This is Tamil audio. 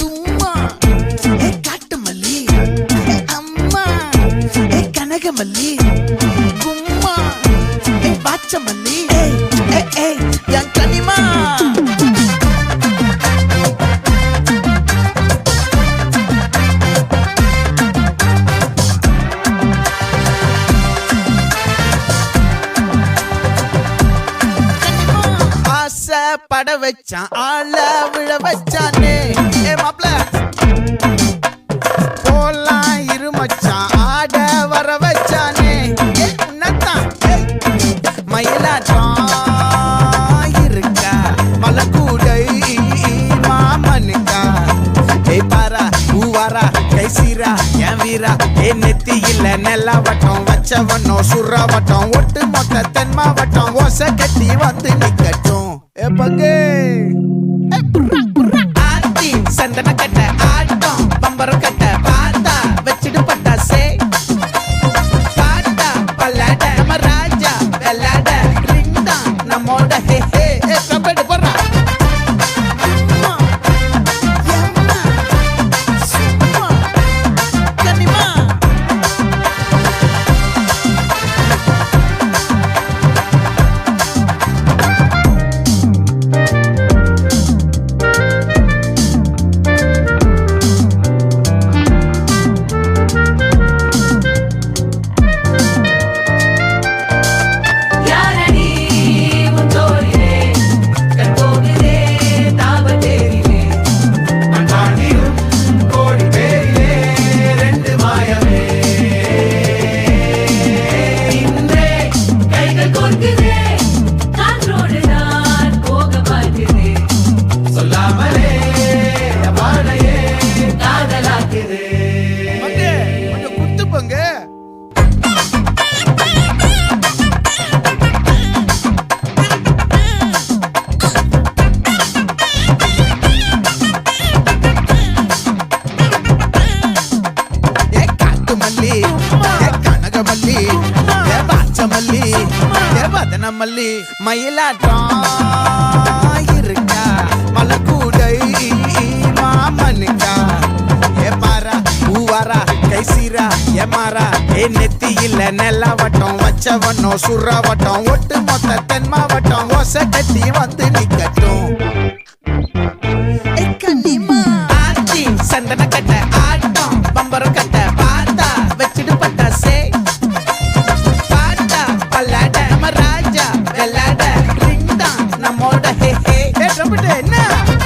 தும்மா. ஏ காட்டு மல்லி ஏ அம்மா. ஏ கனகமல்லி. கும்மா. ஏ பாச்ச மல்லி ஏய் என் கனிமா. பட வச்சான் ஆள விழ வீரா என் வீரா. ஏ நெத்தியில் இல்ல நெல்லா வட்டம் வச்சவனோ சுறா வட்டம் ஒட்டு மொத்த தென் மாவட்டம். ஓசை கட்டி வந்து நிக்கட்டும். ஏ பங்கே சந்தன கட்ட ஆட்டம் பம்பரம் கட்ட பார்த்தா வச்சிடு பட்டாசே பாட்டா பல்லாட நம்ம ராஜா வெள்ளாட ரிங் தான் நம்மோட ஹே ஹே ஏ போடுறா. ஏ கனகமல்லி ஏ ஏ வதன மல்லி மயிலாட்டம் இருக்கா மலக்கூடை மாமனுக்கா? ஏ பாரா பூவாரா கைசீரா சீரா ஏ மாறா ஏ நெத்தி இல்ல நெல்லா வட்டம் வச்சவனோ ஒட்டு மொத்த தென் மாவட்டம் ஓசை கட்டி வந்து நிக்கட்டும். Ana.